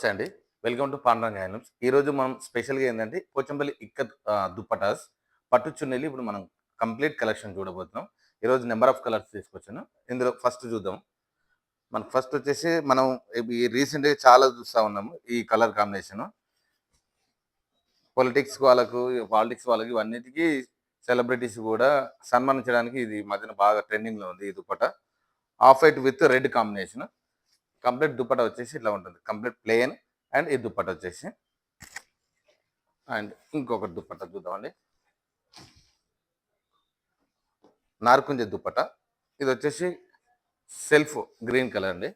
నమస్తే అండి. Welcome to Pandrang handlooms ఈరోజు మనం స్పెషల్గా ఏంటంటే పోచంపల్లి ఇక్క దుప్పటాస్ పట్టు చున్నీలు ఇప్పుడు మనం కంప్లీట్ కలెక్షన్ చూడబోతున్నాం. ఈరోజు నెంబర్ ఆఫ్ కలర్స్ తీసుకొచ్చాను. ఇందులో ఫస్ట్ చూద్దాం. మనకు ఫస్ట్ వచ్చేసి మనం ఈ రీసెంట్గా చాలా చూస్తూ ఉన్నాము ఈ కలర్ కాంబినేషన్. పొలిటిక్స్ వాళ్ళకు పాలిటిక్స్ వాళ్ళకి ఇవన్నిటికీ సెలబ్రిటీస్ కూడా సన్మానించడానికి ఇది మధ్యన బాగా ట్రెండింగ్లో ఉంది ఈ dupatta. Off white with red combination. Complete dupatta వచ్చేసి ఇట్లా ఉంటుంది. కంప్లీట్ ప్లెయిన్ అండ్ ఈ దుప్పట వచ్చేసి. అండ్ ఇంకొక దుప్పట చూద్దామండి. నార్కుంజ దుప్పట ఇది వచ్చేసి సెల్ఫ్ గ్రీన్ కలర్ అండి.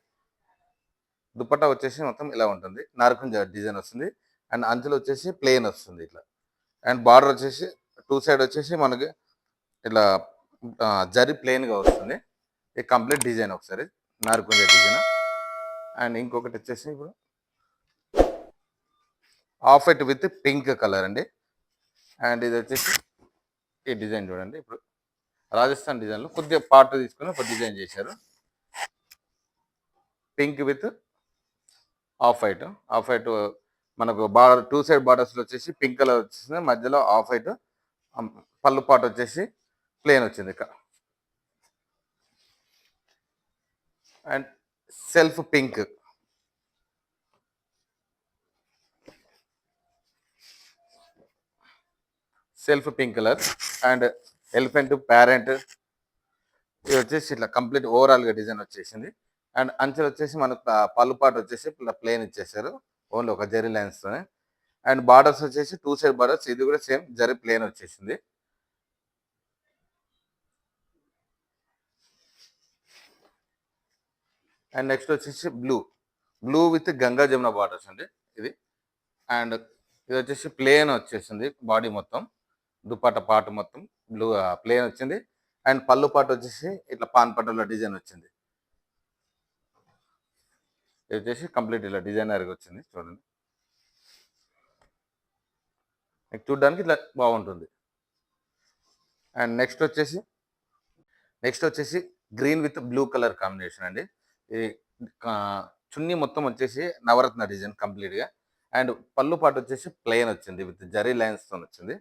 దుప్పట వచ్చేసి మొత్తం ఇలా ఉంటుంది. నార్కుంజ డిజైన్ వస్తుంది. అండ్ అంచులు వచ్చేసి ప్లెయిన్ వస్తుంది ఇట్లా. అండ్ బార్డర్ వచ్చేసి టూ సైడ్ వచ్చేసి మనకి ఇట్లా జరి ప్లెయిన్గా వస్తుంది. ఈ కంప్లీట్ డిజైన్ ఒకసారి. నార్కుంజ డిజైన్. అండ్ ఇంకొకటి వచ్చేసి ఇప్పుడు off white with pink colour అండి. అండ్ ఇది వచ్చేసి ఈ డిజైన్ చూడండి. ఇప్పుడు రాజస్థాన్ డిజైన్లో కొద్దిగా పార్ట్ తీసుకుని ఒక డిజైన్ చేశారు. Pink with off white. Off white మనకు బార్డర్ టూ సైడ్ బార్డర్స్లో వచ్చేసి పింక్ కలర్ వచ్చేసింది. మధ్యలో ఆఫ్ వైట్ పళ్ళు పాట వచ్చేసి ప్లేన్ వచ్చింది ఇక్కడ. And self pink. Self pink colour and elephant parent. ఇది వచ్చేసి ఇట్లా కంప్లీట్ ఓవరాల్గా డిజైన్ వచ్చేసింది. అండ్ అంచెలు వచ్చేసి మనకు పళ్ళు పాటు వచ్చేసి ఇట్లా ప్లేన్ ఇచ్చేసారు. ఓన్లీ ఒక జరీ లైన్స్తోనే. అండ్ బార్డర్స్ వచ్చేసి టూ సైడ్ బార్డర్స్. ఇది కూడా సేమ్ జరీ ప్లేన్ వచ్చేసింది. అండ్ నెక్స్ట్ వచ్చేసి blue. Blue with Ganga Jamuna borders అండి ఇది. అండ్ ఇది వచ్చేసి ప్లేన్ వచ్చేసింది బాడీ మొత్తం. దుప్పట పాటు మొత్తం బ్లూ ప్లేన్ వచ్చింది. అండ్ పళ్ళు పాటు వచ్చేసి ఇట్లా పాన్ పట్టులో డిజైన్ వచ్చింది. ఇది వచ్చేసి కంప్లీట్ ఇలా డిజైనర్గా వచ్చింది చూడండి. చూడడానికి ఇట్లా బాగుంటుంది. అండ్ నెక్స్ట్ వచ్చేసి నెక్స్ట్ వచ్చేసి green with blue colour combination అండి. చున్నీ మొత్తం వచ్చేసి నవరత్న డిజైన్ కంప్లీట్గా. అండ్ పళ్ళు పాటు వచ్చేసి ప్లెయిన్ వచ్చింది విత్ జరీ లైన్స్తో వచ్చింది.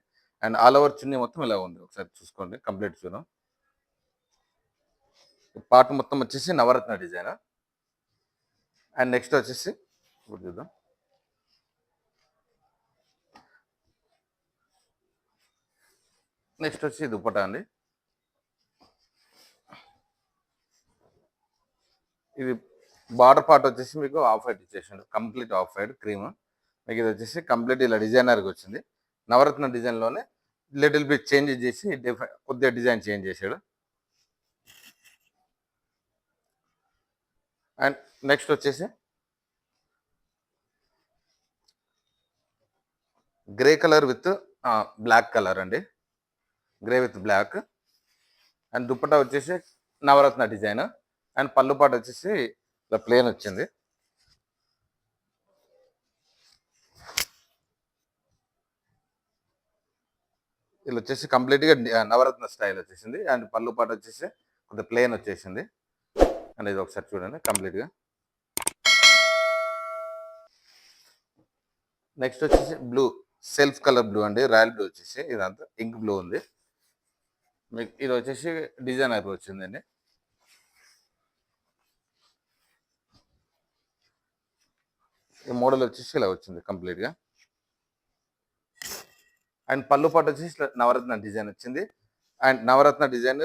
అండ్ ఆల్ ఓవర్ చున్నీ మొత్తం ఇలా ఉంది. ఒకసారి చూసుకోండి కంప్లీట్ చూద్దాం. పాట మొత్తం వచ్చేసి నవరత్న డిజైన్. అండ్ నెక్స్ట్ వచ్చేసి ఇప్పుడు చూద్దాం. నెక్స్ట్ వచ్చి దుప్పటా అండి. ఇది బార్డర్ పార్ట్ వచ్చేసి మీకు off white ఇచ్చేసిండు. Complete off white cream. మీకు ఇది వచ్చేసి కంప్లీట్ ఇలా డిజైనర్కి వచ్చింది. నవరత్న డిజైన్లోనే లిటిల్ బిట్ చేంజ్ చేసి కొద్దిగా డిజైన్ చేంజ్ చేశాడు. అండ్ నెక్స్ట్ వచ్చేసి grey colour with black colour అండి. Grey with black. And dupatta వచ్చేసి నవరత్న డిజైన్. అండ్ పళ్ళు పాటు వచ్చేసి ఇలా ప్లేన్ వచ్చింది. ఇలా వచ్చేసి కంప్లీట్గా నవరత్న స్టైల్ వచ్చేసింది. అండ్ పళ్ళు పాటు వచ్చేసి కొద్దిగా ప్లేన్ వచ్చేసింది. అండ్ ఇది ఒకసారి చూడండి కంప్లీట్గా నెక్స్ట్ వచ్చేసి బ్లూ సెల్ఫ్ కలర్ బ్లూ అండి. రాయల్ బ్లూ వచ్చేసి ఇదంతా ఇంక్ బ్లూ ఉంది. మీకు ఇది వచ్చేసి డిజైనర్ వచ్చిందండి. ఈ మోడల్ వచ్చేసి ఇలా వచ్చింది కంప్లీట్గా. అండ్ పళ్ళు పాటు వచ్చేసి ఇట్లా నవరత్న డిజైన్ వచ్చింది. And Navaratna design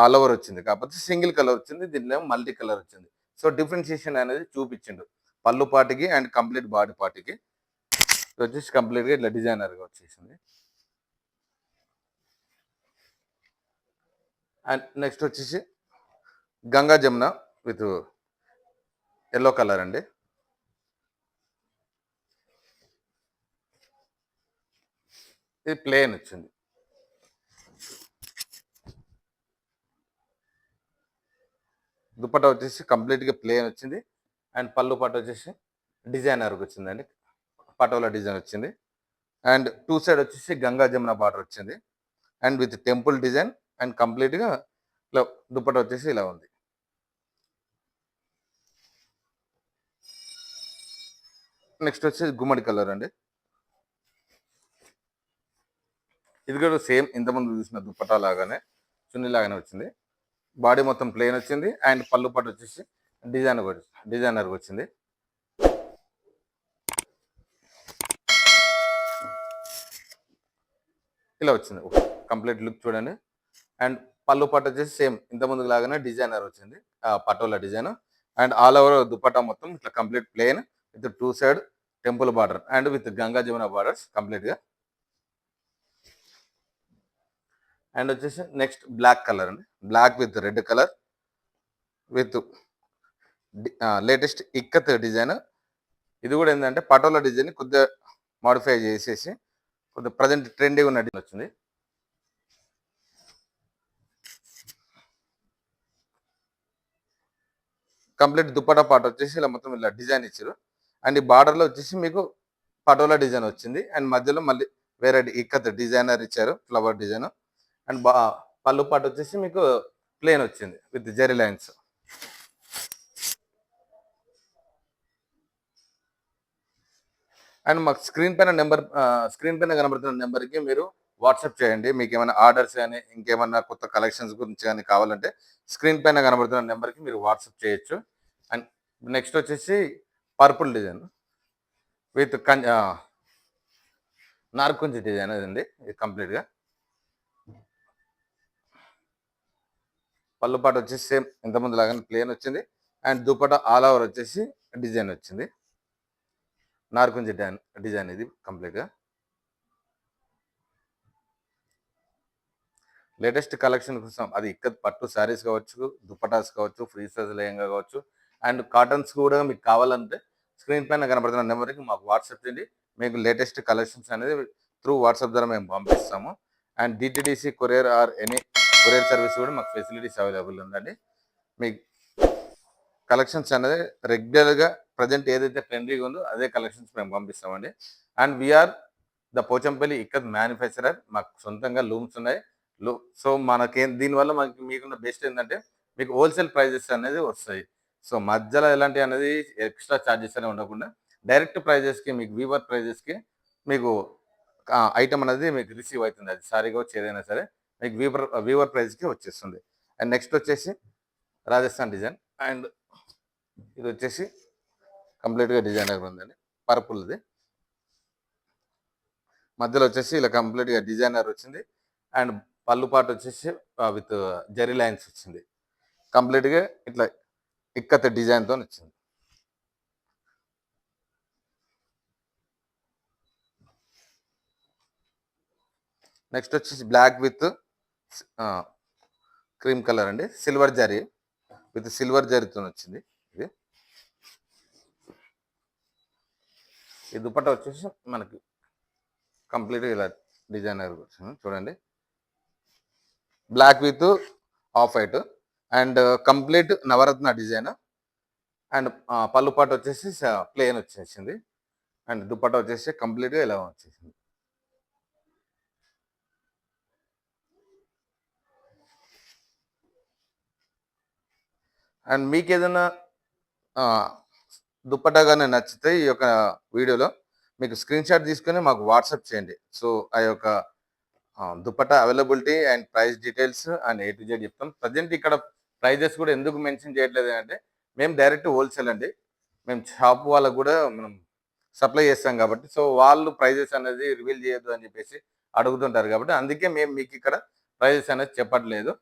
all over వచ్చింది. కాకపోతే సింగిల్ కలర్ వచ్చింది. దీనిలో మల్టీ కలర్ వచ్చింది. సో డిఫరెన్షియేషన్ అనేది చూపించిండు. పళ్ళు పాటికి అండ్ కంప్లీట్ బాడీ పార్టీకి. వచ్చేసి కంప్లీట్గా ఇట్లా డిజైనర్గా వచ్చేసింది. అండ్ నెక్స్ట్ వచ్చేసి Ganga Jamuna with yellow colour అండి. ఇది ప్లేన్ వచ్చింది. దుపట్టా వచ్చేసి కంప్లీట్గా ప్లేన్ వచ్చింది. అండ్ పళ్ళు పట్టు వచ్చేసి డిజైనర్కి వచ్చిందండి. పటోలా డిజైన్ వచ్చింది. అండ్ టూ సైడ్ వచ్చేసి గంగా జమున బార్డర్ వచ్చింది. And with temple design and కంప్లీట్గా ఇలా దుప్పట వచ్చేసి ఇలా ఉంది. నెక్స్ట్ వచ్చేసి గుమ్మడి కలర్ అండి. ఇది కూడా సేమ్ ఇంతకుముందు చూసిన దుప్పటా లాగానే చున్నీ లాగానే వచ్చింది. బాడీ మొత్తం ప్లెయిన్ వచ్చింది. అండ్ పళ్ళు పట్టు వచ్చేసి డిజైనర్ డిజైనర్ వచ్చింది. ఇలా వచ్చింది. కంప్లీట్ లుక్ చూడండి. అండ్ పళ్ళు పట్టు వచ్చేసి సేమ్ ఇంతకుముందు లాగానే డిజైనర్ వచ్చింది. Patola design. And all over dupatta మొత్తం ఇట్లా complete plain with two side temple border. And with Ganga Jamuna borders కంప్లీట్గా. అండ్ వచ్చేసి నెక్స్ట్ బ్లాక్ కలర్ అండి. Black with red colour with latest ikat design. ఇది కూడా ఏంటంటే patola design కొద్దిగా modify చేసేసి కొద్దిగా ప్రజెంట్ ట్రెండీ ఉన్న డిజైన్ వచ్చింది. కంప్లీట్ దుప్పటా పాట వచ్చేసి ఇలా మొత్తం ఇలా డిజైన్ ఇచ్చారు. అండ్ ఈ బార్డర్లో వచ్చేసి మీకు పటోలా డిజైన్ వచ్చింది. అండ్ మధ్యలో మళ్ళీ వేరే ఇక్కత్ డిజైనర్ ఇచ్చారు ఫ్లవర్ డిజైన్ అండ్ బా పళ్ళు పాటు వచ్చేసి మీకు ప్లేన్ వచ్చింది విత్ జెరీ లైన్స్ అండ్ మాకు స్క్రీన్ పైన నెంబర్ స్క్రీన్ పైన కనబడుతున్న నెంబర్కి మీరు వాట్సాప్ చేయండి. మీకు ఏమైనా ఆర్డర్స్ కానీ ఇంకేమైనా కొత్త కలెక్షన్స్ గురించి కానీ కావాలంటే స్క్రీన్ పైన కనబడుతున్న నెంబర్కి మీరు వాట్సాప్ చేయొచ్చు. అండ్ నెక్స్ట్ వచ్చేసి పర్పుల్ డిజైన్ విత్ కం నార్కుంజి డిజైన్ అదండి ఇది కంప్లీట్గా పళ్ళు పాట వచ్చేసి సేమ్ ఇంతకుముందు లాగానే ప్లేన్ వచ్చింది. అండ్ దుపట ఆల్ ఓవర్ వచ్చేసి డిజైన్ వచ్చింది. నార్కుంజి డిజైన్ డిజైన్ ఇది కంప్లీట్గా లేటెస్ట్ కలెక్షన్ కోసం అది ఇక్కడ పట్టు శారీస్ కావచ్చు దుపటాస్ కావచ్చు ఫ్రీ సైజ్ లేయంగా కావచ్చు అండ్ కాటన్స్ కూడా మీకు కావాలంటే స్క్రీన్ పైన కనబడుతున్న నెంబర్కి మాకు వాట్సాప్ చేయండి. మీకు లేటెస్ట్ కలెక్షన్స్ అనేది త్రూ వాట్సాప్ ద్వారా మేము పంపిస్తాము. And DTDC courier or any courier service కూడా మాకు ఫెసిలిటీస్ అవైలబుల్ ఉందండి. మీకు కలెక్షన్స్ అనేది రెగ్యులర్గా ప్రజెంట్ ఏదైతే ట్రెండీగా ఉందో అదే కలెక్షన్స్ మేము పంపిస్తామండి. అండ్ వీఆర్ ద పోచంపల్లి ఇక్కడ మ్యానుఫ్యాక్చరర్ మాకు సొంతంగా లూమ్స్ ఉన్నాయి. లూ సో మనకి దీనివల్ల మనకి మీకున్న బెస్ట్ ఏంటంటే మీకు హోల్సేల్ ప్రైజెస్ అనేది వస్తాయి. సో మధ్యలో ఎలాంటి అనేది ఎక్స్ట్రా ఛార్జెస్ అనేవి ఉండకుండా డైరెక్ట్ ప్రైజెస్కి మీకు వీవర్ ప్రైజెస్కి మీకు ఐటమ్ అనేది మీకు రిసీవ్ అవుతుంది. అది సారీ కావచ్చు ఏదైనా సరే మీకు వీవర్ వీవర్ ప్రైస్కి వచ్చేస్తుంది. అండ్ నెక్స్ట్ వచ్చేసి రాజస్థాన్ డిజైన్. అండ్ ఇది వచ్చేసి కంప్లీట్గా డిజైనర్ ఉందండి. పర్పుల్ది మధ్యలో వచ్చేసి ఇలా కంప్లీట్గా డిజైనర్ వచ్చింది. అండ్ పళ్ళు పాటు వచ్చేసి విత్ జరీ లైన్స్ వచ్చింది. కంప్లీట్గా ఇట్లా ఇక్కత డిజైన్తో వచ్చింది. నెక్స్ట్ వచ్చేసి బ్లాక్ విత్ క్రీమ్ కలర్ అండి. సిల్వర్ జరీ విత్ సిల్వర్ జరీతో వచ్చింది ఇది. ఈ దుపట్టా వచ్చేసి మనకి కంప్లీట్గా ఇలా డిజైనర్ వచ్చింది. చూడండి. Black with off white and complete Navaratna design and పళ్ళు పాట వచ్చేసి ప్లేన్ వచ్చేసింది. అండ్ దుప్పట వచ్చేసి కంప్లీట్గా ఇలా వచ్చేసింది. అండ్ మీకు ఏదైనా దుప్పటా కానీ నచ్చితే ఈ యొక్క వీడియోలో మీకు స్క్రీన్ షాట్ తీసుకొని మాకు వాట్సాప్ చేయండి. సో ఆ యొక్క dupatta availability and price details and A to Z చెప్తాం. ప్రజెంట్ ఇక్కడ ప్రైజెస్ కూడా ఎందుకు మెన్షన్ చేయట్లేదు అంటే మేము డైరెక్ట్ హోల్సేల్ అండి. మేము షాప్ వాళ్ళకు కూడా మనం సప్లై చేస్తాం కాబట్టి. సో వాళ్ళు ప్రైజెస్ అనేది రివీల్ చేయొద్దు అని చెప్పేసి అడుగుతుంటారు కాబట్టి అందుకే మేము మీకు ఇక్కడ ప్రైజెస్ అనేది చెప్పట్లేదు.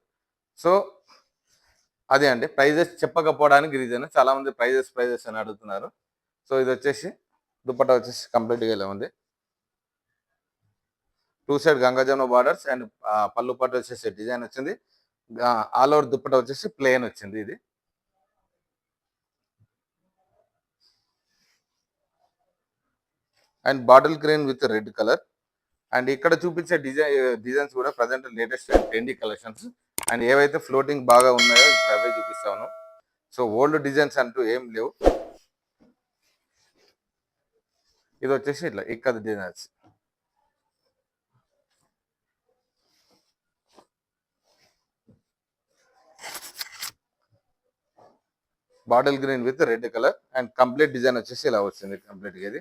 సో అదే అండి. ప్రైజెస్ చెప్పకపోవడానికి రీజన్ చాలా మంది ప్రైజెస్ ప్రైజెస్ అని అడుగుతున్నారు. సో ఇది వచ్చేసి దుప్పట్టా వచ్చేసి కంప్లీట్గా ఇలా ఉంది. Two side Ganga Jamuna borders and పళ్ళు పట్టు వచ్చేసి డిజైన్ వచ్చింది. ఆల్ ఓవర్ దుప్పట వచ్చేసి ప్లేన్ వచ్చింది ఇది. And bottle green with red colour and ఇక్కడ చూపించే డిజైన్ డిజైన్స్ కూడా present latest trendy collections and ఏవైతే ఫ్లోటింగ్ బాగా ఉన్నాయో ఇప్పుడు అవే చూపిస్తాను. సో ఓల్డ్ డిజైన్స్ అంటూ ఏం లేవు. ఇది వచ్చేసి ఇట్లా ఇక్కడ designs. Bottle green with red colour and complete design వచ్చేసి ఇలా వచ్చింది కంప్లీట్గా ఇది.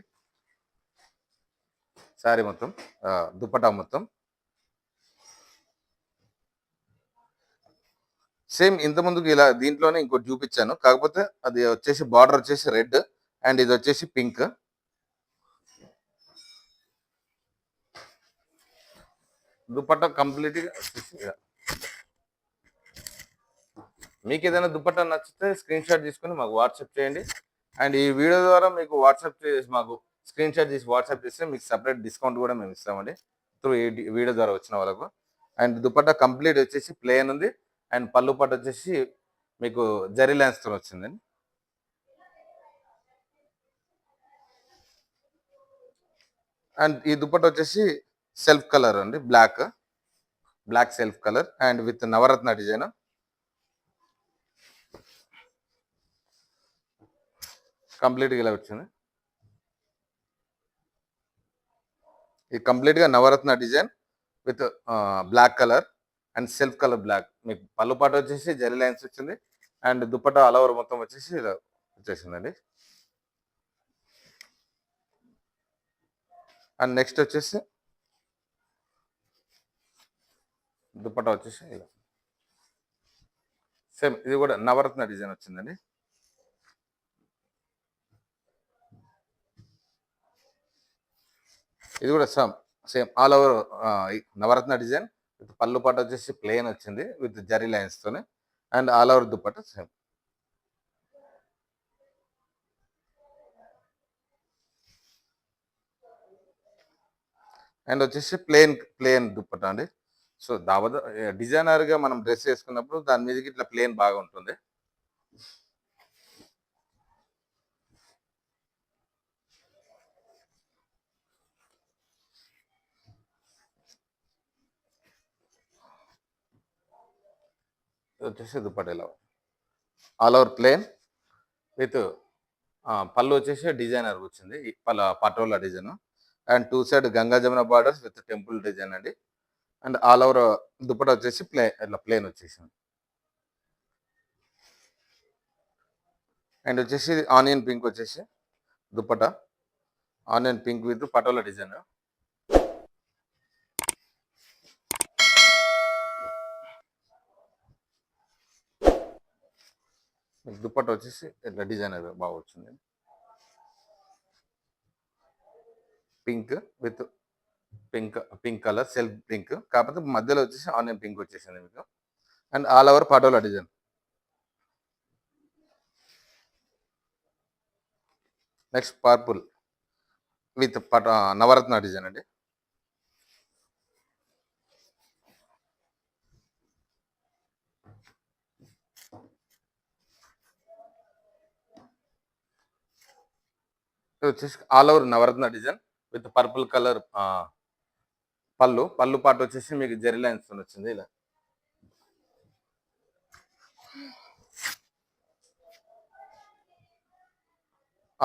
శారీ మొత్తం దుప్పటా మొత్తం. సేమ్ ఇంత ముందుకు ఇలా దీంట్లోనే ఇంకోటి చూపించాను. కాకపోతే అది వచ్చేసి బార్డర్ వచ్చేసి రెడ్ అండ్ ఇది వచ్చేసి పింక్. దుపట్టా కంప్లీట్గా మీకు ఏదైనా దుపట్టా నచ్చితే స్క్రీన్ షాట్ తీసుకొని మాకు వాట్సాప్ చేయండి. అండ్ ఈ వీడియో ద్వారా మీకు వాట్సాప్ చేసి మాకు స్క్రీన్ షాట్ చేసి వాట్సాప్ చేస్తే మీకు సపరేట్ డిస్కౌంట్ కూడా మేము ఇస్తామండి. త్రూ ఈ వీడియో ద్వారా వచ్చిన వాళ్ళకు. అండ్ దుపట్టా కంప్లీట్ వచ్చేసి ప్లేన్ ఉంది. అండ్ పళ్ళు పట్టు వచ్చేసి మీకు జరీ lines వచ్చిందండి అండ్ ఈ దుపట్టా వచ్చేసి సెల్ఫ్ కలర్ అండి black. Black self colour and with Navaratna design. కంప్లీట్గా ఇలా వచ్చింది. ఇది కంప్లీట్గా Navaratna design with black colour. And self colour black. మీకు పళ్ళు పాట వచ్చేసి జరీ లైన్స్ వచ్చింది. అండ్ దుప్పట ఆల్ ఓవర్ మొత్తం వచ్చేసి ఇలా వచ్చేసిందండి. అండ్ నెక్స్ట్ వచ్చేసి దుపట్టా వచ్చేసి ఇలా. సేమ్ ఇది కూడా నవరత్న డిజైన్ వచ్చిందండి. ఇది కూడా same same all over Navaratna design. With పళ్ళు పాట వచ్చేసి ప్లేన్ వచ్చింది విత్ జరీ లైన్స్ తోనే. And all over dupatta same and వచ్చేసి ప్లేన్ ప్లేన్ దుప్పట్టా అండి. సో దావద డిజైనర్గా మనం డ్రెస్ వేసుకున్నప్పుడు దాని మీదకి ఇట్లా ప్లేన్ బాగా ఉంటుంది ఇది వచ్చేసి దుప్పటి ఇలా ఆల్ ఓవర్ ప్లేన్ విత్ పళ్ళు వచ్చేసి డిజైనర్ వచ్చింది. పళ్ళ patola design and two side Ganga Jamuna borders with temple design అండి. అండ్ ఆల్ ఓవర్ దుప్పట వచ్చేసి ప్లే ఇట్లా ప్లేన్ వచ్చేసింది. అండ్ వచ్చేసి ఆనియన్ పింక్ వచ్చేసి dupatta onion pink with patola design మీకు దుప్పట వచ్చేసి ఇట్లా డిజైన్ అది బాగా వచ్చింది. Pink with pink pink colour self pink. కాకపోతే మధ్యలో వచ్చేసి ఆనియన్ పింక్ వచ్చేసింది మీకు. And all over patola design. Next purple with పట నవరత్న డిజైన్ అండి. ఇది వచ్చేసి all over Navaratna design with purple colour పళ్ళు. పళ్ళు పాటు వచ్చేసి మీకు జెరీ లైన్స్ వచ్చింది ఇలా.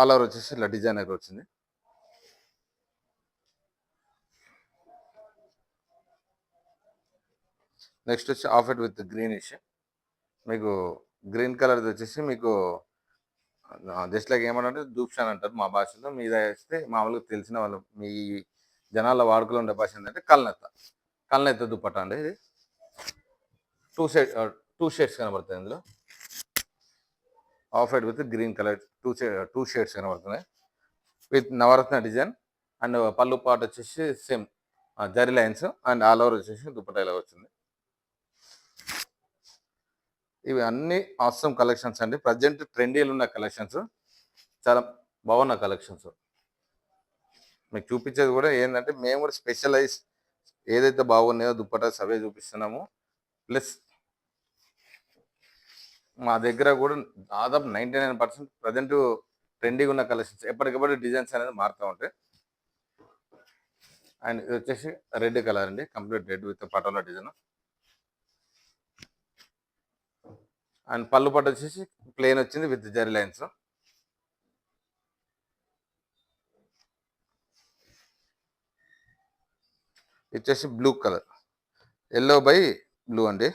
ఆల్ ఓవర్ వచ్చేసి ఇలా డిజైన్ అయితే వచ్చింది. నెక్స్ట్ వచ్చి ఆఫ్ ఇట్ విత్ గ్రీనిష్ మీకు గ్రీన్ కలర్ది వచ్చేసి మీకు జస్ట్ లైక్ ఏమంటే దూప్షన్ అంటారు మా భాషలో. మీద వేస్తే మామూలుగా తెలిసిన వాళ్ళు మీ జనాల వాడుకలో ఉండే భాష ఏంటంటే కల్నెత్త. కల్నెత్త దుప్పట అండి ఇది. టూ షేడ్ టూ షేడ్స్ కనబడతాయి ఇందులో. Off white with green colour two two shades కనబడుతున్నాయి. విత్ నవరత్న డిజైన్ అండ్ పళ్ళు పాట వచ్చేసి same uh, zari lines and all over వచ్చేసి దుప్పట ఇలా వచ్చింది. ఇవి అన్ని ఆసమ్ కలెక్షన్స్ అండి. ప్రజెంట్ ట్రెండీలు ఉన్న కలెక్షన్స్ చాలా బాగున్న కలెక్షన్స్ మీకు చూపించేది కూడా ఏంటంటే మేము కూడా స్పెషలైజ్ ఏదైతే బాగున్నాయో దుప్పటాస్ అవే చూపిస్తున్నాము. ప్లస్ మా దగ్గర కూడా దాదాపు నైంటీ నైన్ పర్సెంట్ ప్రజెంట్ ట్రెండీగా ఉన్న కలెక్షన్స్ ఎప్పటికప్పుడు డిజైన్స్ అనేది మారుతూ ఉంటాయి. అండ్ ఇది వచ్చేసి రెడ్ కలర్ అండి. Complete red with patola design and పళ్ళు పట్టు వచ్చేసి ప్లేన్ వచ్చింది విత్ జరీ లైన్స్ వచ్చేసి blue colour yellow by blue అండి.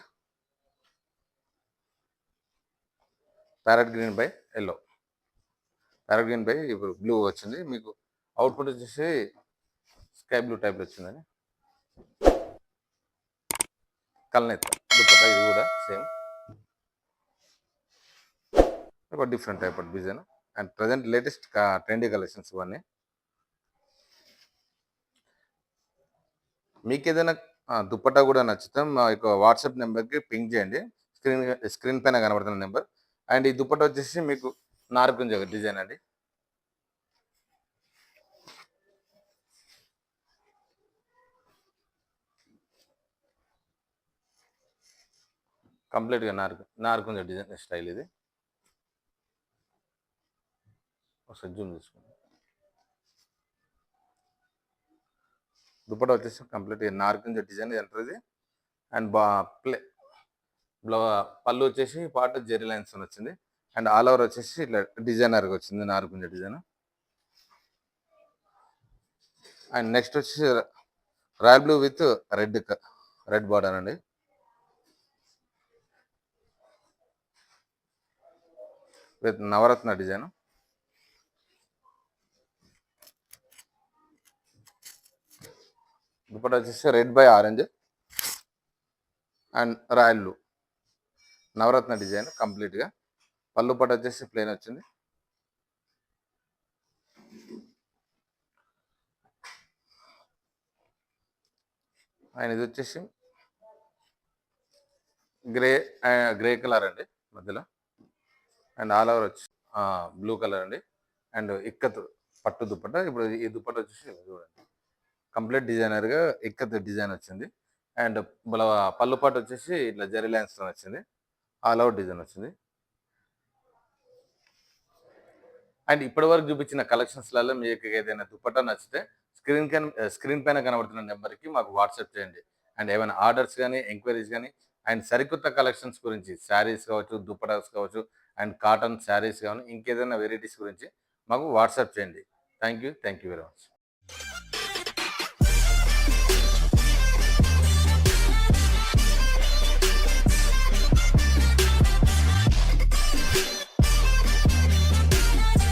Parrot green by yellow parrot green by ఇప్పుడు బ్లూ వచ్చింది. మీకు అవుట్పుట్ వచ్చేసి స్కై బ్లూ టైప్లో వచ్చిందని కల్నేత దుపట్టా ఇది కూడా సేమ్ ఒక different type of design and present latest trendy collections ఇవన్నీ. మీకు ఏదైనా దుప్పటా కూడా నచ్చితే మా యొక్క వాట్సాప్ నెంబర్కి పింక్ చేయండి. స్క్రీన్ స్క్రీన్ పైన కనబడుతున్న నెంబర్. అండ్ ఈ దుప్పట వచ్చేసి మీకు నార్కుంజ డిజైన్ అండి. కంప్లీట్గా నార్కు నార్కుంజ డిజైన్ స్టైల్ ఇది. ఒకసారి జూమ్ తీసుకోండి వచ్చేసి కంప్లీట్గా నార్కింజ డిజైన్ ఎంటర్ది అండ్ బా ప్లే బ్లౌ పళ్ళు వచ్చేసి పాట జెరీ లైన్స్ వచ్చింది. అండ్ ఆల్ ఓవర్ వచ్చేసి ఇట్లా డిజైనర్గా వచ్చింది నార్కుంజ డిజైన్. అండ్ నెక్స్ట్ వచ్చేసి royal blue with red red border అండి. With Navratna design. దుపట్టా వచ్చేసి red by orange and royal blue Navratna design కంప్లీట్గా పళ్ళు పట్టు వచ్చేసి ప్లేన్ వచ్చింది. అండ్ ఇది వచ్చేసి గ్రే గ్రే కలర్ అండి మధ్యలో. అండ్ ఆల్ ఓవర్ వచ్చి బ్లూ కలర్ అండి. అండ్ ఇక్కత్ పట్టు దుప్పట్ట ఇప్పుడు ఈ దుప్పట వచ్చేసి చూడండి. కంప్లీట్ డిజైనర్గా ఇక్కత్ డిజైన్ వచ్చింది. అండ్ పళ్ళు పాటు వచ్చేసి ఇట్లా జరీ లైన్స్ వచ్చింది. ఆల్ అవుట్ డిజైన్ వచ్చింది. అండ్ ఇప్పటివరకు చూపించిన కలెక్షన్స్లలో మీకు ఏదైనా దుప్పట్టా నచ్చితే స్క్రీన్ కన్ స్క్రీన్ పైన కనబడుతున్న నెంబర్కి మాకు వాట్సాప్ చేయండి. అండ్ ఏమైనా ఆర్డర్స్ కానీ ఎంక్వైరీస్ కానీ అండ్ సరికొత్త కలెక్షన్స్ గురించి శారీస్ కావచ్చు దుప్పటాస్ కావచ్చు అండ్ కాటన్ శారీస్ కానీ ఇంకేదైనా వెరైటీస్ గురించి మాకు వాట్సాప్ చేయండి. Thank you thank you very much.